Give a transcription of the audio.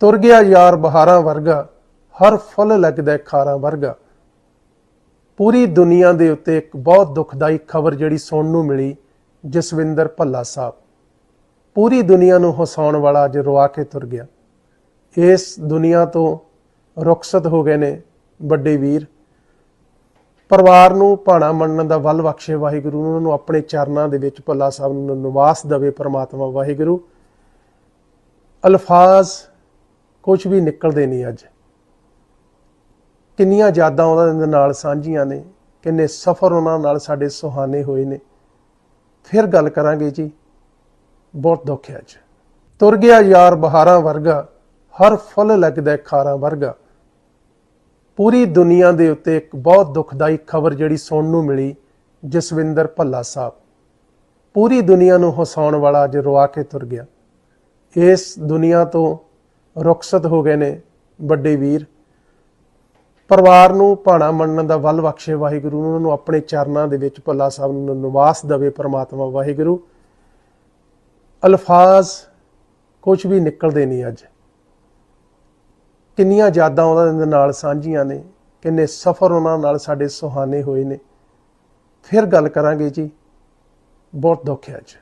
ਤੁਰ ਗਿਆ ਯਾਰ ਬਹਾਰਾਂ ਵਰਗਾ, ਹਰ ਫੁੱਲ ਲੱਗਦਾ ਖਾਰਾਂ ਵਰਗਾ। ਪੂਰੀ ਦੁਨੀਆ ਦੇ ਉੱਤੇ ਇੱਕ ਬਹੁਤ ਦੁਖਦਾਈ ਖਬਰ ਜਿਹੜੀ ਸੁਣਨ ਨੂੰ ਮਿਲੀ, ਜਸਵਿੰਦਰ ਭੱਲਾ ਸਾਹਿਬ। ਪੂਰੀ ਦੁਨੀਆ ਨੂੰ ਹਸਾਉਣ ਵਾਲਾ ਅੱਜ ਰਵਾ ਕੇ ਤੁਰ ਗਿਆ। ਇਸ ਦੁਨੀਆ ਤੋਂ ਰੁਖਸਤ ਹੋ ਗਏ ਨੇ ਵੱਡੇ ਵੀਰ। ਪਰਿਵਾਰ ਨੂੰ ਭਾਣਾ ਮੰਨਣ ਦਾ ਵੱਲ ਬਖਸ਼ੇ ਵਾਹਿਗੁਰੂ ਉਹਨਾਂ ਨੂੰ ਆਪਣੇ ਚਰਨਾਂ ਦੇ ਵਿੱਚ ਭੱਲਾ ਸਾਹਿਬ ਨੂੰ ਨਿਵਾਸ ਦੇਵੇ ਪ੍ਰਮਾਤਮਾ ਵਾਹਿਗੁਰੂ। ਅਲਫਾਜ਼ ਕੁਝ ਵੀ ਨਿਕਲਦੇ ਨਹੀਂ ਅੱਜ। ਕਿੰਨੀਆਂ ਯਾਦਾਂ ਉਹਨਾਂ ਦੇ ਨਾਲ ਸਾਂਝੀਆਂ ਨੇ, ਕਿੰਨੇ ਸਫ਼ਰ ਉਹਨਾਂ ਨਾਲ ਸਾਡੇ ਸੁਹਾਨੇ ਹੋਏ ਨੇ। ਫਿਰ ਗੱਲ ਕਰਾਂਗੇ ਜੀ, ਬਹੁਤ ਦੁੱਖ ਹੈ ਅੱਜ। ਤੁਰ ਗਿਆ ਯਾਰ ਬਹਾਰਾਂ ਵਰਗਾ, ਹਰ ਫੁੱਲ ਲੱਗਦਾ ਖਾਰਾਂ ਵਰਗਾ। ਪੂਰੀ ਦੁਨੀਆ ਦੇ ਉੱਤੇ ਇੱਕ ਬਹੁਤ ਦੁਖਦਾਈ ਖਬਰ ਜਿਹੜੀ ਸੁਣਨ ਨੂੰ ਮਿਲੀ, ਜਸਵਿੰਦਰ ਭੱਲਾ ਸਾਹਿਬ। ਪੂਰੀ ਦੁਨੀਆ ਨੂੰ ਹਸਾਉਣ ਵਾਲਾ ਅੱਜ ਰਵਾ ਕੇ ਤੁਰ ਗਿਆ। ਇਸ ਦੁਨੀਆ ਤੋਂ ਰੁਖਸਤ ਹੋ ਗਏ ਨੇ ਵੱਡੇ ਵੀਰ। ਪਰਿਵਾਰ ਨੂੰ ਭਾਣਾ ਮੰਨਣ ਦਾ ਵੱਲ ਬਖਸ਼ੇ ਵਾਹਿਗੁਰੂ ਉਹਨਾਂ ਨੂੰ ਆਪਣੇ ਚਰਨਾਂ ਦੇ ਵਿੱਚ ਭੱਲਾ ਸਾਹਿਬ ਨੂੰ ਨਿਵਾਸ ਦੇਵੇ ਪ੍ਰਮਾਤਮਾ ਵਾਹਿਗੁਰੂ। ਅਲਫਾਜ਼ ਕੁਝ ਵੀ ਨਿਕਲਦੇ ਨਹੀਂ ਅੱਜ। ਕਿੰਨੀਆਂ ਯਾਦਾਂ ਉਹਨਾਂ ਦੇ ਨਾਲ ਸਾਂਝੀਆਂ ਨੇ, ਕਿੰਨੇ ਸਫ਼ਰ ਉਹਨਾਂ ਨਾਲ ਸਾਡੇ ਸੁਹਾਣੇ ਹੋਏ ਨੇ। ਫਿਰ ਗੱਲ ਕਰਾਂਗੇ ਜੀ, ਬਹੁਤ ਦੁੱਖ ਹੈ ਅੱਜ।